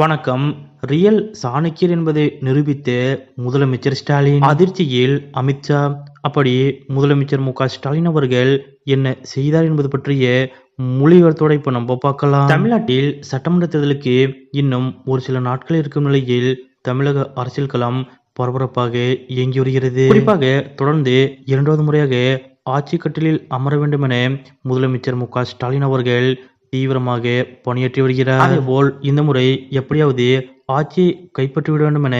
வணக்கம். ரியல் சாணக்கியர் என்பதை நிரூபித்த முதலமைச்சர் ஸ்டாலின். அதிர்ச்சியில் அமித்ஷா அப்படி முதலமைச்சர் மு ஸ்டாலின் அவர்கள் என்ன செய்தார் என்பது பற்றிய மொழிவர்த்தோட இப்ப நம்ம பார்க்கலாம். தமிழ்நாட்டில் சட்டமன்ற தேர்தலுக்கு இன்னும் ஒரு சில நாட்கள் இருக்கும் நிலையில் தமிழக அரசியல் களம் பரபரப்பாக இயங்கி வருகிறது. குறிப்பாக தொடர்ந்து இரண்டாவது முறையாக ஆட்சி கட்டிலில் அமர வேண்டும் என முதலமைச்சர் மு ஸ்டாலின் அவர்கள் தீவிரமாக பணியாற்றி வருகிறார். அதேபோல் இந்த முறை எப்படியாவது ஆட்சி கைப்பற்றி விட வேண்டும் என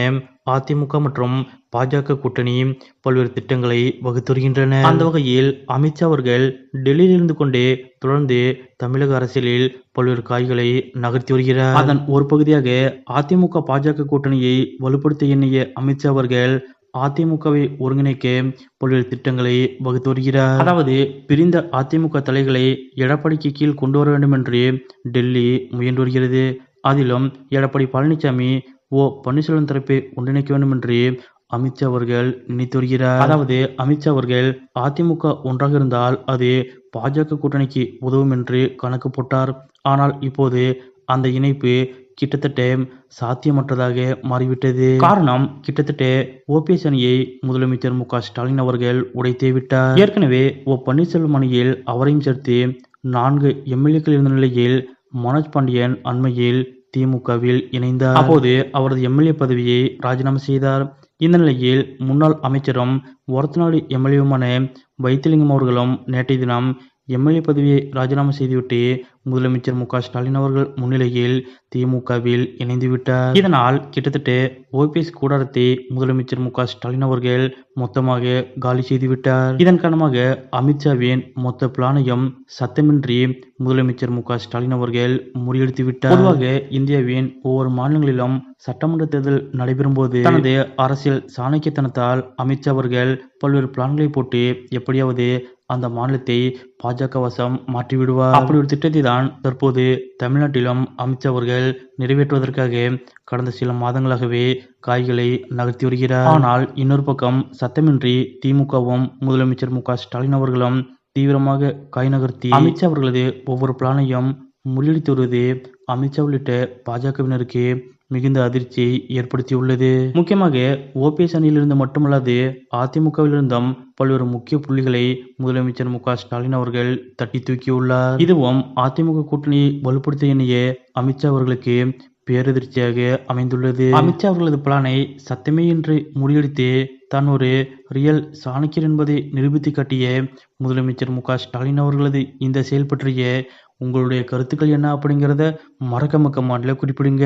அதிமுக மற்றும் பாஜக கூட்டணி பல்வேறு திட்டங்களை வகுத்து வருகின்றன அந்த வகையில் அமித்ஷா அவர்கள் டெல்லியில் இருந்து கொண்டே தொடர்ந்து தமிழக அரசியலில் பல்வேறு காய்களை நகர்த்தி வருகிறார். அதன் ஒரு பகுதியாக அதிமுக பாஜக கூட்டணியை வலுப்படுத்த எண்ணிய அமித்ஷா அவர்கள் அதிமுகவை ஒருங்கிணைக்க பல்வேறு திட்டங்களை வகுத்து வருகிறார். அதாவது பிரிந்த அதிமுக தலைகளை எடப்பாடிக்கு கீழ் கொண்டு வர வேண்டும் என்று டெல்லி முயன்று வருகிறது. அதிலும் எடப்பாடி பழனிசாமி ஓ. பன்னீர்செல்வம் தரப்பை ஒன்றிணைக்க வேண்டும் என்று அமித்ஷா அவர்கள் நினைத்து வருகிறார். அதாவது அமித்ஷா அவர்கள் அதிமுக ஒன்றாக இருந்தால் அது பாஜக கூட்டணிக்கு உதவும் என்று கணக்கு போட்டார். ஆனால் இப்போது அந்த இணைப்பு கிட்டத்தட்ட சாத்தியமற்றதாக மாறிவிட்டது. காரணம் கிட்டத்தட்ட ஓபிஎஸ் அணியை முதலமைச்சர் மு ஸ்டாலின் அவர்கள் உடைத்தே விட்டார். ஏற்கனவே ஓ பன்னீர்செல்வம் அணியில் அவரையும் சேர்த்து நான்கு எம்எல்ஏக்கள் இருந்த நிலையில் மனோஜ் பாண்டியன் அண்மையில் திமுகவில் இணைந்தார். அப்போது அவரது எம்எல்ஏ பதவியை ராஜினாமா செய்தார். இந்த நிலையில் முன்னாள் அமைச்சரும் ஒரத்தநாடு எம்எல்ஏவுமான வைத்திலிங்கம் அவர்களும் நேற்றைய தினம் எம்எல்ஏ பதவியை ராஜினாமா செய்துவிட்டு முதலமைச்சர் மு க ஸ்டாலின் அவர்கள் முன்னிலையில் திமுகவில் இணைந்துவிட்டார். இதனால் கிட்டத்தட்ட ஓபிஎஸ் கூடாரத்தை முதலமைச்சர் மு க ஸ்டாலின் அவர்கள் மொத்தமாக காலி செய்துவிட்டார். இதன் காரணமாக அமித்ஷாவின் மொத்த பிளானையும் சத்தமின்றி முதலமைச்சர் மு க ஸ்டாலின் அவர்கள் முறியடித்து விட்டார் பொதுவாக இந்தியாவின் ஒவ்வொரு மாநிலங்களிலும் சட்டமன்ற தேர்தல் நடைபெறும் போது தனது அரசியல் சாணக்கியத்தனத்தால் அமித்ஷா அவர்கள் பல்வேறு பிளான்களை போட்டு எப்படியாவது அந்த மாநிலத்தை பாஜக வசம் மாற்றிவிடுவார். அப்படி ஒரு திட்டத்தை தான் தற்போது தமிழ்நாட்டிலும் அமித்ஷா அவர்கள் நிறைவேற்றுவதற்காக கடந்த சில மாதங்களாகவே காய்களை நகர்த்தி வருகிறார். ஆனால் இன்னொரு பக்கம் சத்தமின்றி திமுகவும் முதலமைச்சர் மு ஸ்டாலின் அவர்களும் தீவிரமாக காய் நகர்த்தி அமித்ஷா அவர்களது ஒவ்வொரு பிளானையும் முறியடித்து வருவது அமித்ஷா உள்ளிட்ட பாஜகவினருக்கு மிகுந்த அதிர்ச்சியை ஏற்படுத்தியுள்ளது. முக்கியமாக ஓபிஎஸ் அணியிலிருந்து மட்டுமல்லாது அதிமுகவிலிருந்தும் பல்வேறு முக்கிய புள்ளிகளை முதலமைச்சர் மு க ஸ்டாலின் அவர்கள் தட்டி தூக்கியுள்ளார். இதுவும் அதிமுக கூட்டணியை வலுப்படுத்த எண்ணிய அமித்ஷா அவர்களுக்கு பேரதிர்ச்சியாக அமைந்துள்ளது. அமித்ஷா அவர்களது பிளானை சத்தமே என்று முறியடித்து தான் ஒரு ரியல் சாணக்கியர் என்பதை நிரூபித்து காட்டிய முதலமைச்சர் மு க ஸ்டாலின் அவர்களது இந்த செயல் பற்றிய உங்களுடைய கருத்துக்கள் என்ன அப்படிங்கிறத மறக்க மக்க மாநில குறிப்பிடுங்க.